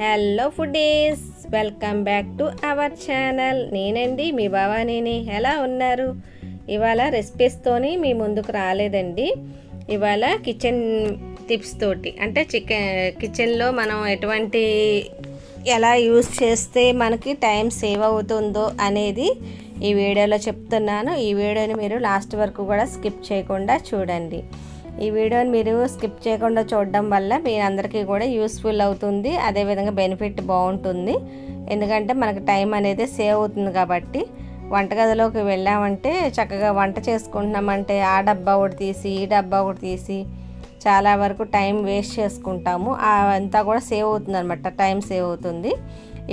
Hello foodies welcome back to our channel నేనండి మీ భవానీని. ఎలా ఉన్నారు? ఇవాళ రెసిపీస్తోని మీ ముందుకు రాలేదండి. ఇవాళ కిచెన్ టిప్స్ తోటి అంటే చికెన్ కిచెన్లో మనం ఎటువంటి ఎలా యూస్ చేస్తే మనకి టైం సేవ్ అవుతుందో అనేది ఈ వీడియోలో చెప్తున్నాను. ఈ వీడియోని మీరు లాస్ట్ వరకు కూడా స్కిప్ చేయకుండా చూడండి. ఈ వీడియోని మీరు స్కిప్ చేయకుండా చూడడం వల్ల మీ అందరికీ కూడా యూస్ఫుల్ అవుతుంది. అదేవిధంగా బెనిఫిట్ బాగుంటుంది. ఎందుకంటే మనకు టైం అనేది సేవ్ అవుతుంది కాబట్టి వంటగదిలోకి వెళ్ళామంటే చక్కగా వంట చేసుకుంటున్నామంటే ఆ డబ్బా ఒకటి తీసి ఈ డబ్బా ఒకటి తీసి చాలా వరకు టైం వేస్ట్ చేసుకుంటాము. అంతా కూడా సేవ్ అవుతుంది అనమాట టైం సేవ్ అవుతుంది.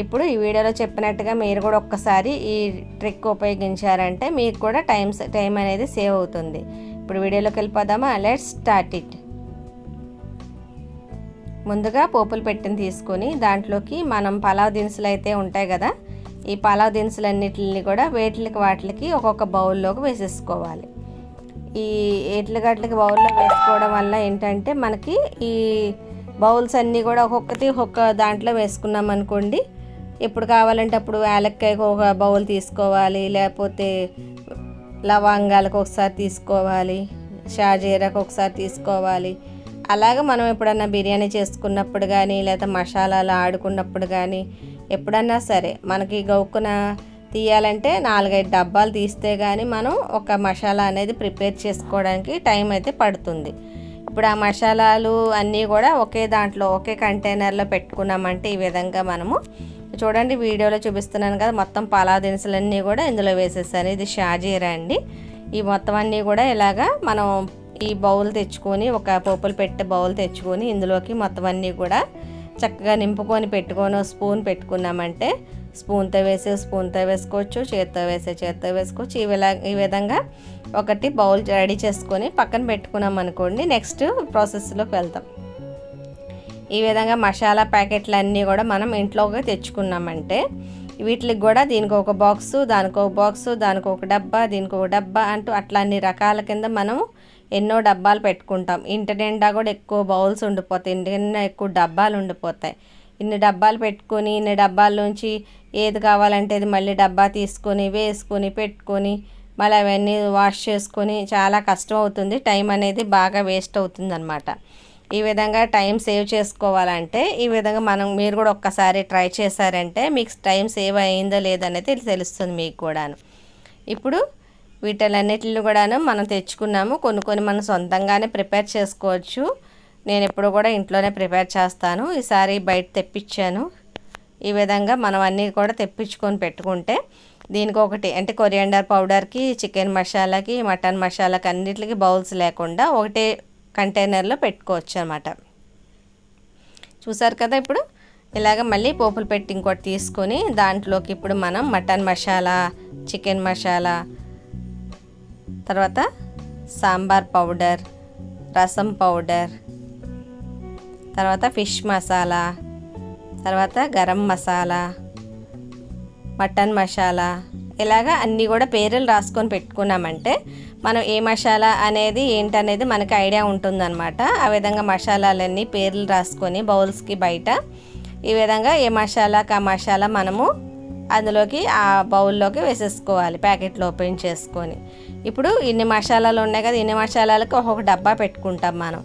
ఇప్పుడు ఈ వీడియోలో చెప్పినట్టుగా మీరు కూడా ఒక్కసారి ఈ ట్రిక్ ఉపయోగించారంటే మీకు కూడా టైం టైం అనేది సేవ్ అవుతుంది. ఇప్పుడు వీడియోలోకి వెళ్ళిపోదామా? లెట్స్ స్టార్ట్ ఇట్ ముందుగా పోపులు పెట్టిన తీసుకొని దాంట్లోకి మనం పలావ్ దినుసులు అయితే ఉంటాయి కదా ఈ పలావ్ దినుసులన్నిటిని కూడా వేటికి వాటికి ఒక్కొక్క బౌల్లోకి వేసేసుకోవాలి. ఈ ఏట్ల గట్లకి బౌల్లో వేసుకోవడం వల్ల ఏంటంటే మనకి ఈ బౌల్స్ అన్నీ కూడా ఒక్కొక్కటి ఒక్కొక్క దాంట్లో వేసుకున్నాం అనుకోండి ఎప్పుడు కావాలంటే అప్పుడు యాలక్కాయకు ఒక బౌల్ తీసుకోవాలి లేకపోతే లవంగాలకు ఒకసారి తీసుకోవాలి షాజీరాకు ఒకసారి తీసుకోవాలి. అలాగే మనం ఎప్పుడన్నా బిర్యానీ చేసుకున్నప్పుడు కానీ లేదా మసాలాలు ఆడుకున్నప్పుడు కానీ ఎప్పుడన్నా సరే మనకి గౌక్కున తీయాలంటే నాలుగైదు డబ్బాలు తీస్తే కానీ మనం ఒక మసాలా అనేది ప్రిపేర్ చేసుకోవడానికి టైం అయితే పడుతుంది. ఇప్పుడు ఆ మసాలాలు అన్నీ కూడా ఒకే దాంట్లో ఒకే కంటైనర్లో పెట్టుకున్నామంటే ఈ విధంగా మనము చూడండి వీడియోలో చూపిస్తున్నాను కదా మొత్తం పలా దినుసులన్నీ కూడా ఇందులో వేసేసాను. ఇది షాజీరా అండి. ఈ మొత్తం అన్నీ కూడా ఇలాగా మనం ఈ బౌల్ తెచ్చుకొని ఒక పోపులు పెట్టే బౌల్ తెచ్చుకొని ఇందులోకి మొత్తం అన్నీ కూడా చక్కగా నింపుకొని పెట్టుకొని స్పూన్ పెట్టుకున్నామంటే స్పూన్తో వేసే స్పూన్తో వేసుకోవచ్చు చేత్తో వేసే చేత్తో వేసుకోవచ్చు. ఈ విలా ఈ విధంగా ఒకటి బౌల్ రెడీ చేసుకొని పక్కన పెట్టుకున్నాం అనుకోండి నెక్స్ట్ ప్రాసెస్లోకి వెళ్తాం. ఈ విధంగా మసాలా ప్యాకెట్లు అన్నీ కూడా మనం ఇంట్లోకి తెచ్చుకున్నామంటే వీటికి కూడా దీనికి ఒక బాక్సు దానికి ఒక బాక్సు దానికి ఒక డబ్బా దీనికి ఒక డబ్బా అంటూ అట్లా అన్ని రకాల కింద మనం ఎన్నో డబ్బాలు పెట్టుకుంటాం. ఇంటి నిండా కూడా ఎక్కువ బౌల్స్ ఉండిపోతాయి. ఇంటి నిండా ఎక్కువ డబ్బాలు ఉండిపోతాయి. ఇన్ని డబ్బాలు పెట్టుకొని ఇన్ని డబ్బాల నుంచి ఏది కావాలంటే అది మళ్ళీ డబ్బా తీసుకొని వేసుకొని పెట్టుకొని మళ్ళీ అవన్నీ వాష్ చేసుకొని చాలా కష్టం అవుతుంది. టైం అనేది బాగా వేస్ట్ అవుతుంది అనమాట ఈ విధంగా టైం సేవ్ చేసుకోవాలంటే ఈ విధంగా మనం మీరు కూడా ఒక్కసారి ట్రై చేశారంటే మీకు టైం సేవ్ అయిందో లేదనేది తెలుస్తుంది మీకు కూడాను. ఇప్పుడు వీటిలన్నిటిని కూడాను మనం తెచ్చుకున్నాము. కొన్ని కొన్ని మనం సొంతంగానే ప్రిపేర్ చేసుకోవచ్చు. నేను ఎప్పుడు కూడా ఇంట్లోనే ప్రిపేర్ చేస్తాను. ఈసారి బయట తెప్పించాను. ఈ విధంగా మనం అన్నీ కూడా తెప్పించుకొని పెట్టుకుంటే దీనికి ఒకటి అంటే కొరియాండర్ పౌడర్కి చికెన్ మసాలాకి మటన్ మసాలాకి అన్నిటికి బౌల్స్ లేకుండా ఒకటే కంటైనర్లో పెట్టుకోవచ్చు అనమాట చూసారు కదా ఇప్పుడు? ఇలాగ మళ్ళీ పోపులు పెట్టి ఇంకోటి తీసుకొని దాంట్లోకి ఇప్పుడు మనం మటన్ మసాలా చికెన్ మసాలా తర్వాత సాంబార్ పౌడర్ రసం పౌడర్ తర్వాత ఫిష్ మసాలా తర్వాత గరం మసాలా మటన్ మసాలా ఇలాగా అన్నీ కూడా పేర్లు రాసుకొని పెట్టుకున్నామంటే మనం ఏ మసాలా అనేది ఏంటనేది మనకి ఐడియా ఉంటుందన్నమాట. ఆ విధంగా మసాలాలన్నీ పేర్లు రాసుకొని బౌల్స్కి బయట ఈ విధంగా ఏ మసాలాకి ఆ మసాలా మనము అందులోకి ఆ బౌల్లోకి వేసేసుకోవాలి ప్యాకెట్లు ఓపెన్ చేసుకొని. ఇప్పుడు ఇన్ని మసాలాలు ఉన్నాయి కదా ఇన్ని మసాలాలకు ఒక్కొక్క డబ్బా పెట్టుకుంటాం మనం.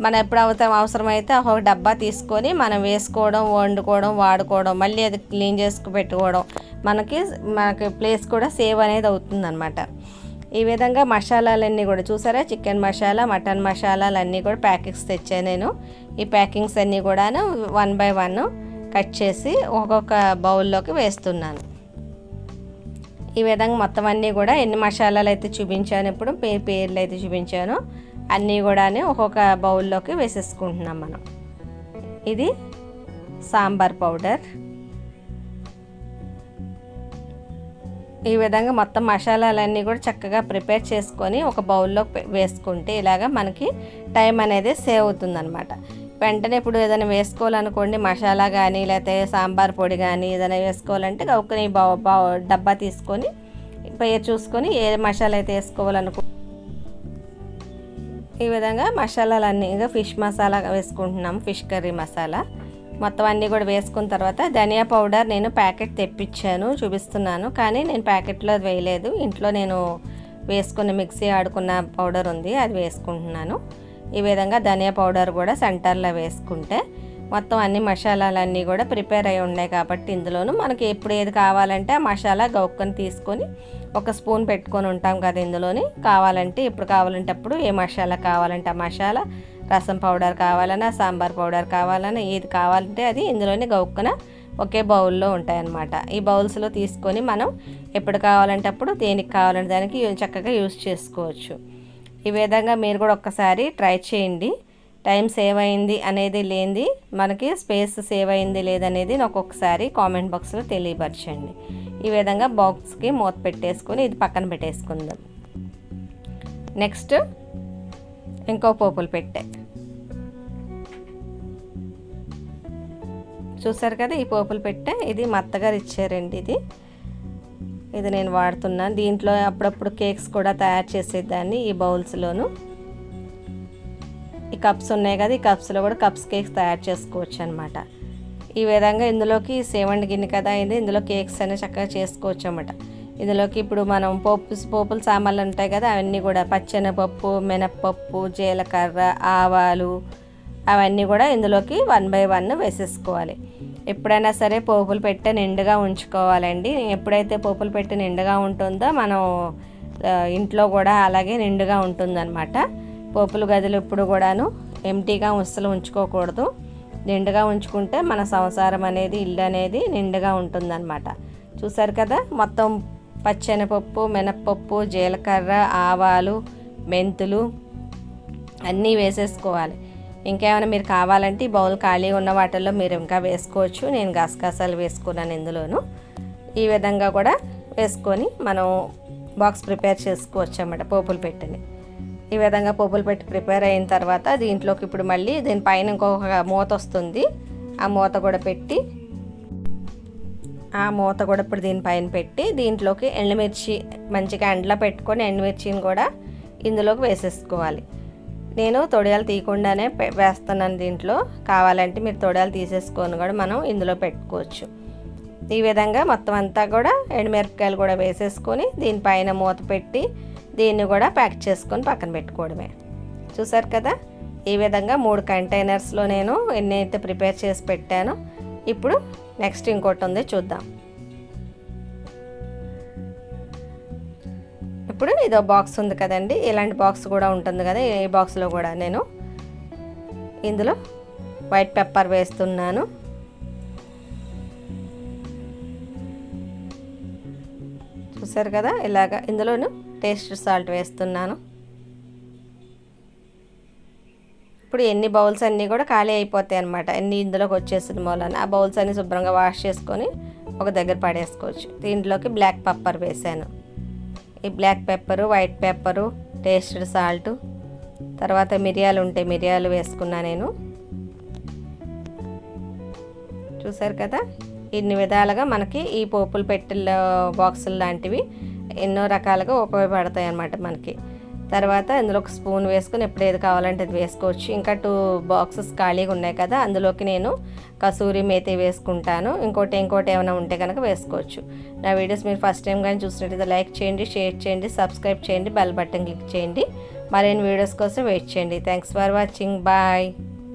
మనం ఎప్పుడు అవసరం అవసరమైతే ఒక డబ్బా తీసుకొని మనం వేసుకోవడం వండుకోవడం వాడుకోవడం మళ్ళీ అది క్లీన్ చేసుకు పెట్టుకోవడం మనకి మనకి ప్లేస్ కూడా సేవ్ అనేది అవుతుందన్నమాట. ఈ విధంగా మసాలాలన్నీ కూడా చూసారా? చికెన్ మసాలా మటన్ మసాలాలు అన్నీ కూడా ప్యాకెట్స్ తెచ్చాను నేను. ఈ ప్యాకింగ్స్ అన్నీ కూడాను వన్ బై వన్ కట్ చేసి ఒక్కొక్క బౌల్లోకి వేస్తున్నాను. ఈ విధంగా మొత్తం అన్నీ కూడా ఎన్ని మసాలాలు అయితే చూపించాను ఇప్పుడు పే పేర్లు అయితే చూపించాను. అన్నీ కూడా ఒక్కొక్క బౌల్లోకి వేసేసుకుంటున్నాం మనం. ఇది సాంబార్ పౌడర్. ఈ విధంగా మొత్తం మసాలాలన్నీ కూడా చక్కగా ప్రిపేర్ చేసుకొని ఒక బౌల్లో వేసుకుంటే ఇలాగా మనకి టైం అనేది సేవ్ అవుతుందన్నమాట. వెంటనే ఇప్పుడు ఏదైనా వేసుకోవాలనుకోండి మసాలా కానీ లేకపోతే సాంబార్ పొడి కానీ ఏదైనా వేసుకోవాలంటే ఒక డబ్బా తీసుకొని పేరు చూసుకొని ఏ మసాలా అయితే వేసుకోవాలనుకో ఈ విధంగా మసాలాలన్నీ ఇంకా ఫిష్ మసాలా వేసుకుంటున్నాం ఫిష్ కర్రీ మసాలా. మొత్తం అన్నీ కూడా వేసుకున్న తర్వాత ధనియా పౌడర్ నేను ప్యాకెట్ తెప్పించాను చూపిస్తున్నాను. కానీ నేను ప్యాకెట్లో అది వేయలేదు. ఇంట్లో నేను వేసుకున్న మిక్సీ ఆడుకున్న పౌడర్ ఉంది అది వేసుకుంటున్నాను. ఈ విధంగా ధనియా పౌడర్ కూడా సెంటర్లో వేసుకుంటే మొత్తం అన్ని మసాలాలన్నీ కూడా ప్రిపేర్ అయి ఉన్నాయి కాబట్టి ఇందులోనూ మనకి ఎప్పుడు ఏది కావాలంటే ఆ మసాలా గౌక్కని తీసుకొని ఒక స్పూన్ పెట్టుకొని ఉంటాం కదా ఇందులోని. కావాలంటే ఇప్పుడు కావాలంటే అప్పుడు ఏ మసాలా కావాలంటే ఆ మసాలా రసం పౌడర్ కావాలన్నా సాంబార్ పౌడర్ కావాలన్నా ఏది కావాలంటే అది ఇందులోనే గౌక్కున ఒకే బౌల్లో ఉంటాయన్నమాట. ఈ బౌల్స్లో తీసుకొని మనం ఎప్పుడు కావాలంటే అప్పుడు దేనికి కావాలంటే దానికి చక్కగా యూస్ చేసుకోవచ్చు. ఈ విధంగా మీరు కూడా ఒక్కసారి ట్రై చేయండి. టైం సేవ్ అయింది అనేది లేనిది మనకి స్పేస్ సేవ్ అయింది లేదనేది నాకు ఒకసారి కామెంట్ బాక్స్లో తెలియపరచండి. ఈ విధంగా బాక్స్కి మూత పెట్టేసుకొని ఇది పక్కన పెట్టేసుకుందాం. నెక్స్ట్ ఇంకో పోపులు పెట్టాయి చూసారు కదా ఈ పోపులు పెట్టే? ఇది మా అత్తగారు ఇచ్చారండి ఇది. ఇది నేను వాడుతున్నాను. దీంట్లో అప్పుడప్పుడు కేక్స్ కూడా తయారు చేసేదాన్ని ఈ బౌల్స్లోను. ఈ కప్స్ ఉన్నాయి కదా ఈ కప్స్లో కూడా కప్స్ కేక్స్ తయారు చేసుకోవచ్చు అనమాట ఈ విధంగా ఇందులోకి సేవండి గిన్నె కదా అయింది ఇందులో కేక్స్ అనేవి చక్కగా చేసుకోవచ్చు అనమాట ఇందులోకి ఇప్పుడు మనం పప్పు పోపుల సామాన్లు ఉంటాయి కదా అవన్నీ కూడా పచ్చెనపప్పు మినప్పప్పు జీలకర్ర ఆవాలు అవన్నీ కూడా ఇందులోకి వన్ బై వన్ వేసేసుకోవాలి. ఎప్పుడైనా సరే పోపులు పెట్టే నిండుగా ఉంచుకోవాలండి. ఎప్పుడైతే పోపులు పెట్టి నిండుగా ఉంటుందో మనం ఇంట్లో కూడా అలాగే నిండుగా ఉంటుందన్నమాట. పోపుల గదులు ఎప్పుడు కూడాను ఎంటీగా అస్సలు ఉంచుకోకూడదు. నిండుగా ఉంచుకుంటే మన సంసారం అనేది ఇల్లు అనేది నిండుగా ఉంటుందన్నమాట. చూసారు కదా? మొత్తం పచ్చెనపప్పు మినప్పప్పు జీలకర్ర ఆవాలు మెంతులు అన్నీ వేసేసుకోవాలి. ఇంకేమైనా మీరు కావాలంటే ఈ బౌల్ ఖాళీ ఉన్న వాటిల్లో మీరు ఇంకా వేసుకోవచ్చు. నేను గసగసాలు వేసుకున్నాను ఇందులోను. ఈ విధంగా కూడా వేసుకొని మనం బాక్స్ ప్రిపేర్ చేసుకోవచ్చు అన్నమాట పోపులు పెట్టని. ఈ విధంగా పోపులు పెట్టి ప్రిపేర్ అయిన తర్వాత దీంట్లోకి ఇప్పుడు మళ్ళీ దీనిపైన ఇంకొక మూత వస్తుంది. ఆ మూత కూడా పెట్టి ఆ మూత కూడా ఇప్పుడు దీనిపైన పెట్టి దీంట్లోకి ఎండుమిర్చి మంచిగా ఎండలో పెట్టుకొని ఎండుమిర్చిని కూడా ఇందులోకి వేసేసుకోవాలి. నేను తొడియాలు తీయకుండానే వేస్తున్నాను దీంట్లో. కావాలంటే మీరు తొడియాలు తీసేసుకొని కూడా మనం ఇందులో పెట్టుకోవచ్చు. ఈ విధంగా మొత్తం అంతా కూడా ఎండుమిరపకాయలు కూడా వేసేసుకొని దీనిపైన మూత పెట్టి దీన్ని కూడా ప్యాక్ చేసుకొని పక్కన పెట్టుకోవడమే. చూసారు కదా? ఈ విధంగా మూడు కంటైనర్స్లో నేను ఎన్ని అయితే ప్రిపేర్ చేసి పెట్టానో ఇప్పుడు నెక్స్ట్ ఇంకోటి ఉంది చూద్దాం. ఇప్పుడు ఇదో బాక్స్ ఉంది కదండి. ఇలాంటి బాక్స్ కూడా ఉంటుంది కదా ఈ బాక్స్లో కూడా నేను ఇందులో వైట్ పెప్పర్ వేస్తున్నాను. చూసారు కదా ఇలాగ ఇందులోను టేస్ట్ సాల్ట్ వేస్తున్నాను. ఇప్పుడు ఎన్ని బౌల్స్ అన్నీ కూడా ఖాళీ అయిపోతాయి అనమాట అన్ని ఇందులోకి వచ్చేసింది మూలన. ఆ బౌల్స్ అన్ని శుభ్రంగా వాష్ చేసుకొని ఒక దగ్గర పడేసుకోవచ్చు. దీంట్లోకి బ్లాక్ పెప్పర్ వేసాను. ఈ black pepper white pepper tasted salt. తర్వాత మిరియాలు ఉంటాయి మిరియాలు వేసుకున్నా నేను. చూసారు కదా? ఇన్ని విధాలుగా మనకి ఈ పోపులు పెట్టెల బాక్సులు లాంటివి ఎన్నో రకాలుగా ఉపయోగపడతాయి అన్నమాట మనకి. తర్వాత అందులో ఒక స్పూన్ వేసుకొని ఎప్పుడు ఏది కావాలంటే అది వేసుకోవచ్చు. ఇంకా టూ బాక్సెస్ ఖాళీగా ఉన్నాయి కదా అందులోకి నేను కసూరి మేతి వేసుకుంటాను. ఇంకోటి ఇంకోటి ఏమైనా ఉంటే కనుక వేసుకోవచ్చు. నా వీడియోస్ మీరు ఫస్ట్ టైం కానీ చూసినట్టయితే లైక్ చేయండి షేర్ చేయండి సబ్స్క్రైబ్ చేయండి బెల్ బటన్ క్లిక్ చేయండి. మరిన్ని వీడియోస్ కోసం వెయిట్ చేయండి. Thanks for watching bye